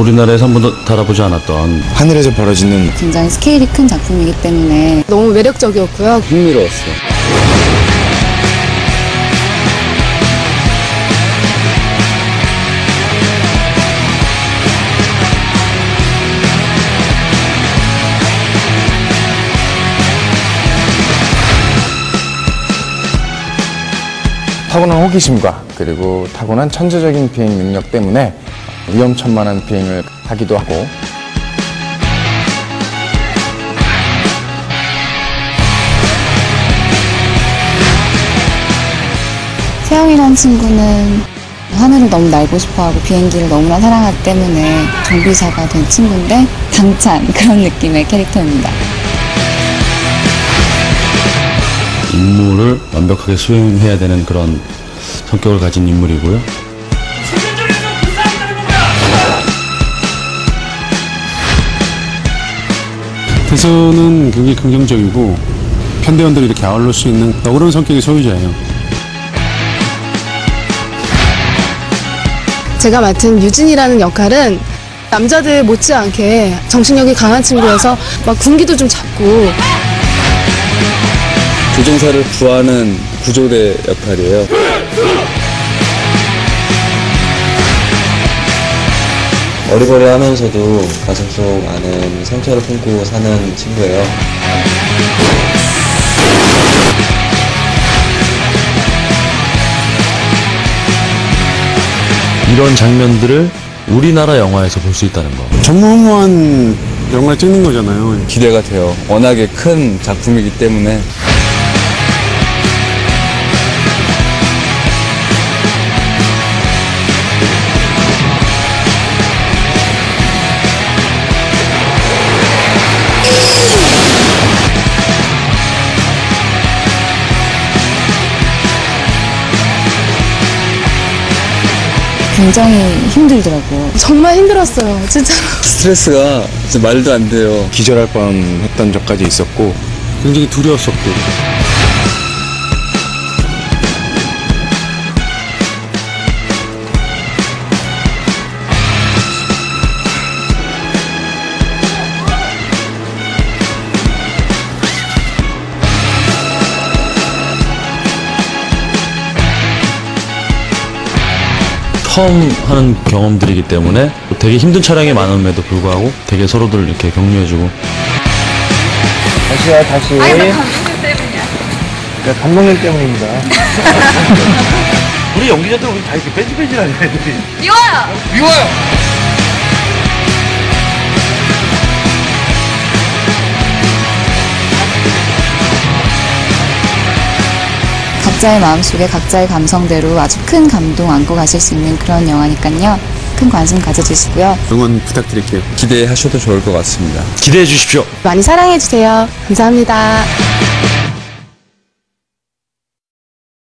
우리나라에서 한 번도 다뤄보지 않았던 하늘에서 벌어지는 굉장히 스케일이 큰 작품이기 때문에 너무 매력적이었고요. 흥미로웠어요. 타고난 호기심과 그리고 타고난 천재적인 비행 능력 때문에 위험천만한 비행을 하기도 하고 세영이라는 친구는 하늘을 너무 날고 싶어하고 비행기를 너무나 사랑하기 때문에 정비사가 된 친구인데 당찬 그런 느낌의 캐릭터입니다. 임무를 완벽하게 수행해야 되는 그런 성격을 가진 인물이고요. 태선은 굉장히 긍정적이고 편대원들이 이렇게 아울러 수 있는 그런 성격의 소유자예요. 제가 맡은 유진이라는 역할은 남자들 못지않게 정신력이 강한 친구여서 막 군기도 좀 잡고 조종사를 구하는 구조대 역할이에요. 어리버리 하면서도 가슴속 안은 상처를 품고 사는 친구예요. 이런 장면들을 우리나라 영화에서 볼 수 있다는 거. 전무후무한 영화를 찍는 거잖아요. 기대가 돼요. 워낙에 큰 작품이기 때문에 굉장히 힘들더라고요. 정말 힘들었어요. 진짜. 스트레스가 진짜 말도 안 돼요. 기절할 뻔 했던 적까지 있었고 굉장히 두려웠었고. 처음 하는 경험들이기 때문에 되게 힘든 촬영이 많음에도 불구하고 되게 서로들 이렇게 격려해주고 다시야 다시. 아니 나 감독님 때문이야. 감독님 때문입니다. 우리 연기자들 우리 다 이렇게 뺀질뺀질하네 애들이. 미워요. 미워요. 각자의 마음속에 각자의 감성대로 아주 큰 감동 안고 가실 수 있는 그런 영화니까요. 큰 관심 가져주시고요. 응원 부탁드릴게요. 기대하셔도 좋을 것 같습니다. 기대해 주십시오. 많이 사랑해 주세요. 감사합니다.